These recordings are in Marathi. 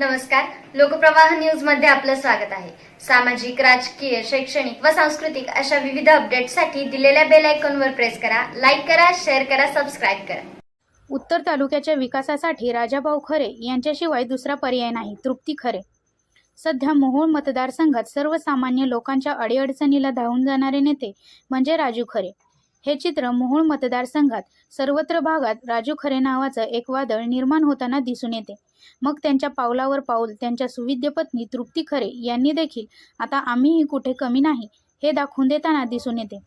नमस्कार. लोकप्रवाह न्यूजमध्ये आपलं स्वागत आहे. सामाजिक राजकीय शैक्षणिक व सांस्कृतिक अशा विविध अपडेटसाठी दिलेल्या बेल आयकॉनवर प्रेस करा लाईक करा शेअर करा सबस्क्राईब करा. उत्तर तालुक्याच्या विकासासाठी राजाभाऊ खरे यांच्याशिवाय दुसरा पर्याय नाही तृप्ती खरे. सध्या मोहोळ मतदारसंघात सर्वसामान्य लोकांच्या अडीअडचणीला धावून जाणारे नेते म्हणजे राजू खरे. हे चित्र मोहोळ मतदारसंघात सर्वत्र भागात राजू खरे नावाचं एक वादळ निर्माण होताना दिसून येते. मग त्यांच्या पावलावर पाऊल त्यांच्या सुविद्य पत्नी तृप्ती खरे यांनी देखील आता आम्हीही कुठे कमी नाही हे दाखवून देताना दिसून येते.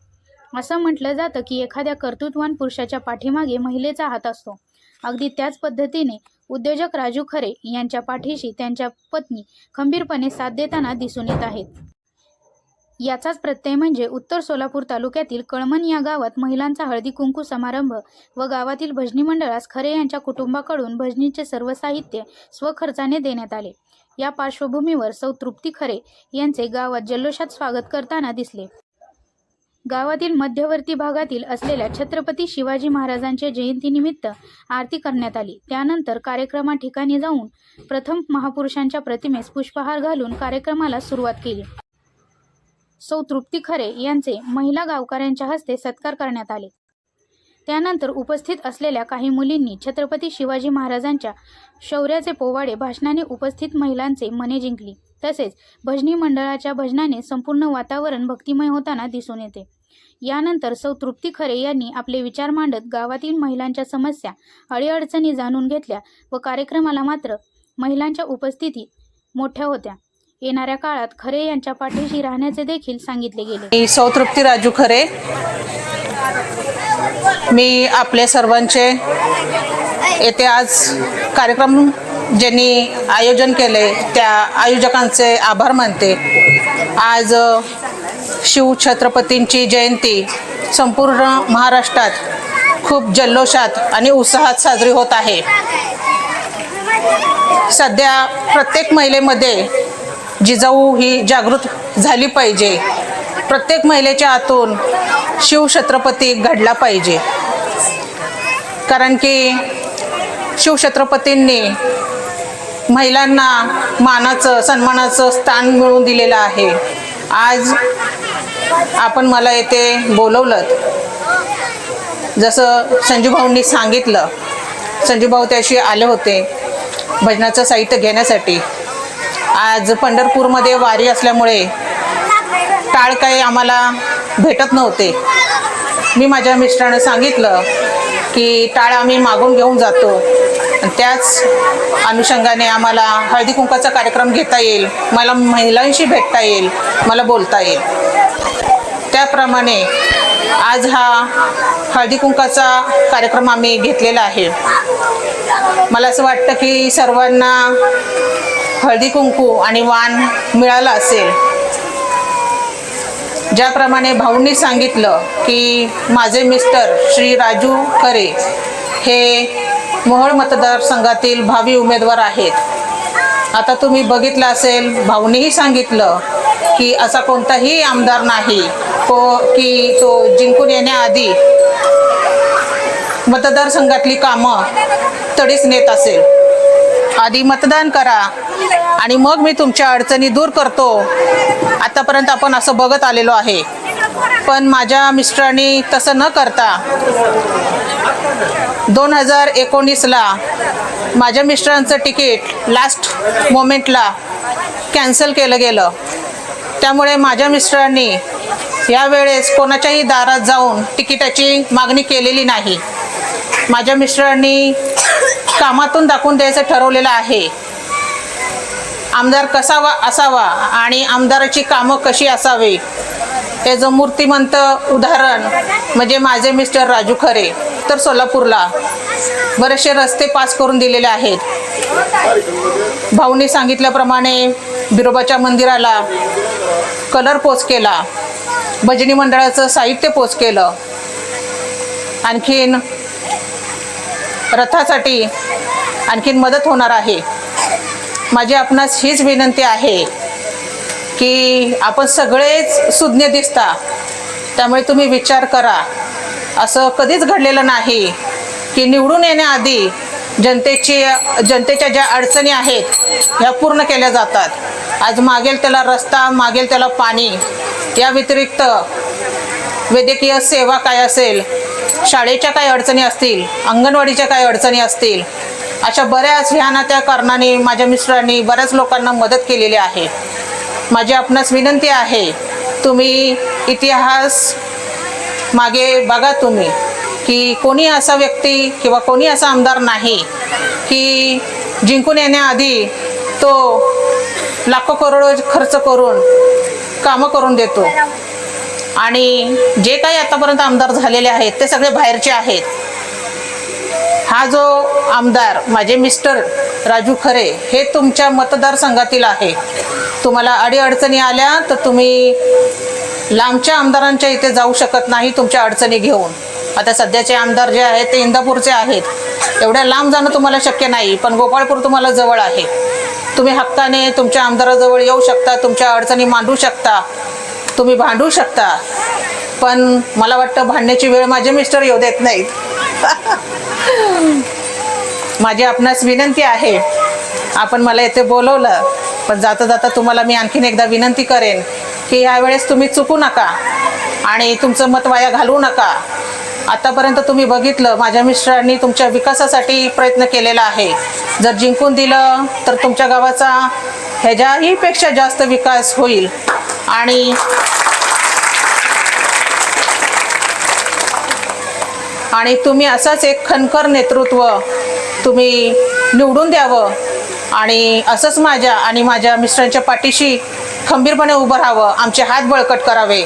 असं म्हटलं जातं की एखाद्या कर्तृत्वान पुरुषाच्या पाठीमागे महिलेचा हात असतो. अगदी त्याच पद्धतीने उद्योजक राजू खरे यांच्या पाठीशी त्यांच्या पत्नी खंबीरपणे साथ देताना दिसून येत आहेत. याचाच प्रत्यय म्हणजे उत्तर सोलापूर तालुक्यातील कळमन या गावात महिलांचा हळदी कुंकू समारंभ व गावातील भजनी मंडळास खरे यांच्या कुटुंबाकडून भजनीचे सर्व साहित्य स्वखर्चाने देण्यात आले. या पार्श्वभूमीवर सौ तृप्ती खरे यांचे गावात जल्लोषात स्वागत करताना दिसले. गावातील मध्यवर्ती भागातील असलेल्या छत्रपती शिवाजी महाराजांच्या जयंतीनिमित्त आरती करण्यात आली. त्यानंतर कार्यक्रमा ठिकाणी जाऊन प्रथम महापुरुषांच्या प्रतिमेस पुष्पहार घालून कार्यक्रमाला सुरुवात केली. सौ तृप्ती खरे यांचे महिला गावकऱ्यांच्या हस्ते सत्कार करण्यात आले. त्यानंतर उपस्थित असलेल्या काही मुलींनी छत्रपती शिवाजी महाराजांच्या शौर्याचे पोवाडे भाषणाने उपस्थित महिलांचे मने जिंकली. तसेच भजनी मंडळाच्या भजनाने संपूर्ण वातावरण भक्तिमय होताना दिसून येते. यानंतर सौ तृप्ती खरे यांनी आपले विचार मांडत गावातील महिलांच्या समस्या अडीअडचणी जाणून घेतल्या व कार्यक्रमाला मात्र महिलांच्या उपस्थिती मोठ्या होत्या. येणाऱ्या काळात खरे यांच्या पाठीशी राहण्याचे देखील सांगितले गेले. मी सौतृप्ती राजू खरे. मी आपले सर्वांचे येथे आज कार्यक्रम ज्यांनी आयोजन केले त्या आयोजकांचे आभार मानते. आज शिवछत्रपतींची जयंती संपूर्ण महाराष्ट्रात खूप जल्लोषात आणि उत्साहात साजरी होत आहे. सध्या प्रत्येक महिलेमध्ये जिजाऊ ही जागृत झाली पाहिजे. प्रत्येक महिलेच्या आतून शिवछत्रपती घडला पाहिजे. कारण की शिवछत्रपतींनी महिलांना मानाचं सन्मानाचं स्थान मिळवून दिलेलं आहे. आज आपण मला येथे बोलवलं. जसं संजूभाऊंनी सांगितलं संजूभाऊ त्याशी आले होते भजनाचं साहित्य घेण्यासाठी. आज पंढरपूरमध्ये वारी असल्यामुळे टाळ काही आम्हाला भेटत नव्हते. मी माझ्या मिस्टरानं सांगितलं की टाळ आम्ही मागून घेऊन जातो. त्याच अनुषंगाने आम्हाला हळदी कुंकाचा कार्यक्रम घेता येईल. मला महिलांशी भेटता येईल. मला बोलता येईल. त्याप्रमाणे आज हा हळदी कुंकाचा कार्यक्रम आम्ही घेतलेला आहे. मला असं वाटतं की सर्वांना हळदी कुंकू आणि वाण मिळालं असेल. ज्याप्रमाणे भाऊंनी सांगितलं की माझे मिस्टर श्री राजू खरे हे मोहोळ मतदारसंघातील भावी उमेदवार आहेत. आता तुम्ही बघितलं असेल भाऊनीही सांगितलं की असा कोणताही आमदार नाही को की तो जिंकून येण्याआधी मतदारसंघातली कामं तडीच नेत असेल. आधी मतदान करा आणि मग मी तुमच्या अडचणी दूर करतो. आतापर्यंत आपण असं बघत आलेलो आहे. पण माझ्या मिस्टरांनी तसं न करता दोन हजार एकोणीसला माझ्या मिस्टरांचं तिकीट लास्ट मोमेंटला कॅन्सल केलं गेलं. त्यामुळे माझ्या मिस्टरांनी यावेळेस कोणाच्याही दारात जाऊन तिकिटाची मागणी केलेली नाही. माझ्या मिस्टरांनी कामातून दाखवून द्यायचं ठरवलेलं आहे. आमदार कसावा असावा आणि आमदाराची कामं कशी असावी याचं मूर्तिमंत उदाहरण म्हणजे माझे मिस्टर राजू खरे तर सोलापूरला बरेचसे रस्ते पास करून दिलेले आहेत. भाऊनी सांगितल्याप्रमाणे बिरोबाच्या मंदिराला कलर पोच केला भजनी मंडळाचं साहित्य पोच केलं. आणखीन रथासाठी आणखीन मदत होणार आहे. माझी आपणास हीच विनंती आहे की आपण सगळेच सुज्ञ दिसता. त्यामुळे तुम्ही विचार करा. असं कधीच घडलेलं नाही की निवडून येण्याआधी जनतेची जनतेच्या ज्या अडचणी आहेत ह्या पूर्ण केल्या जातात. आज मागेल त्याला रस्ता मागेल त्याला पाणी. या व्यतिरिक्त वैद्यकीय सेवा काय असेल शाळेच्या काय अडचणी असतील अंगणवाडीच्या काय अडचणी असतील अशा बऱ्याच ह्या ना त्या कारणाने माझ्या मिस्टरांनी बऱ्याच लोकांना मदत केलेली आहे. माझी आपणास विनंती आहे तुम्ही इतिहास मागे बघा तुम्ही की कोणी असा व्यक्ती किंवा कोणी असा आमदार नाही की जिंकून येण्याआधी तो लाखो करोड खर्च करून कामं करून देतो. आणि जे काही आतापर्यंत आमदार झालेले आहेत ते सगळे बाहेरचे आहेत. हा जो आमदार माझे मिस्टर राजू खरे हे तुमच्या मतदारसंघातील आहे. तुम्हाला अडीअडचणी आल्या तर तुम्ही लांबच्या आमदारांच्या इथे जाऊ शकत नाही तुमच्या अडचणी घेऊन. आता सध्याचे आमदार जे आहेत ते इंदापूरचे आहेत. एवढ्या लांब जाणं तुम्हाला शक्य नाही पण गोपाळपूर तुम्हाला जवळ आहे. तुम्ही हक्काने तुमच्या आमदाराजवळ येऊ शकता तुमच्या अडचणी मांडू शकता तुम्ही भांडू शकता. पण मला वाटतं भांडण्याची वेळ माझे मिस्टर येऊ देत नाहीत. माझी आपणास विनंती आहे. आपण मला येथे बोलवलं पण जाता जाता तुम्हाला मी आणखीन एकदा विनंती करेन की यावेळेस तुम्ही चुकू नका आणि तुमचं मत वाया घालवू नका. आतापर्यंत तुम्ही बघितलं माझ्या मिस्टरांनी तुमच्या विकासासाठी प्रयत्न केलेला आहे. जर जिंकून दिलं तर तुमच्या गावाचा ह्याच्याही पेक्षा जास्त विकास होईल. आणि आणि तुम्ही असंच एक खनकर नेतृत्व तुम्ही निवडून द्यावं आणि असंच माझ्या आणि माझ्या मिस्टरांच्या पाठीशी खंबीरपणे उभं राहावं आमचे हात बळकट करावे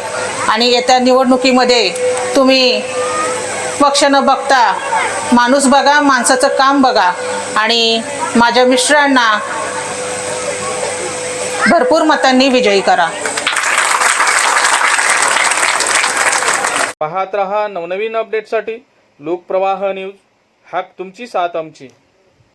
आणि येत्या निवडणुकीमध्ये तुम्ही पक्ष न बघता माणूस बघा माणसाचं काम बघा आणि माझ्या मिस्टरांना भरपूर मतांनी विजयी करा. पाहत रहा नवनवीन अपडेटसाठी लोकप्रवाह न्यूज हाक तुमची साथ आमची.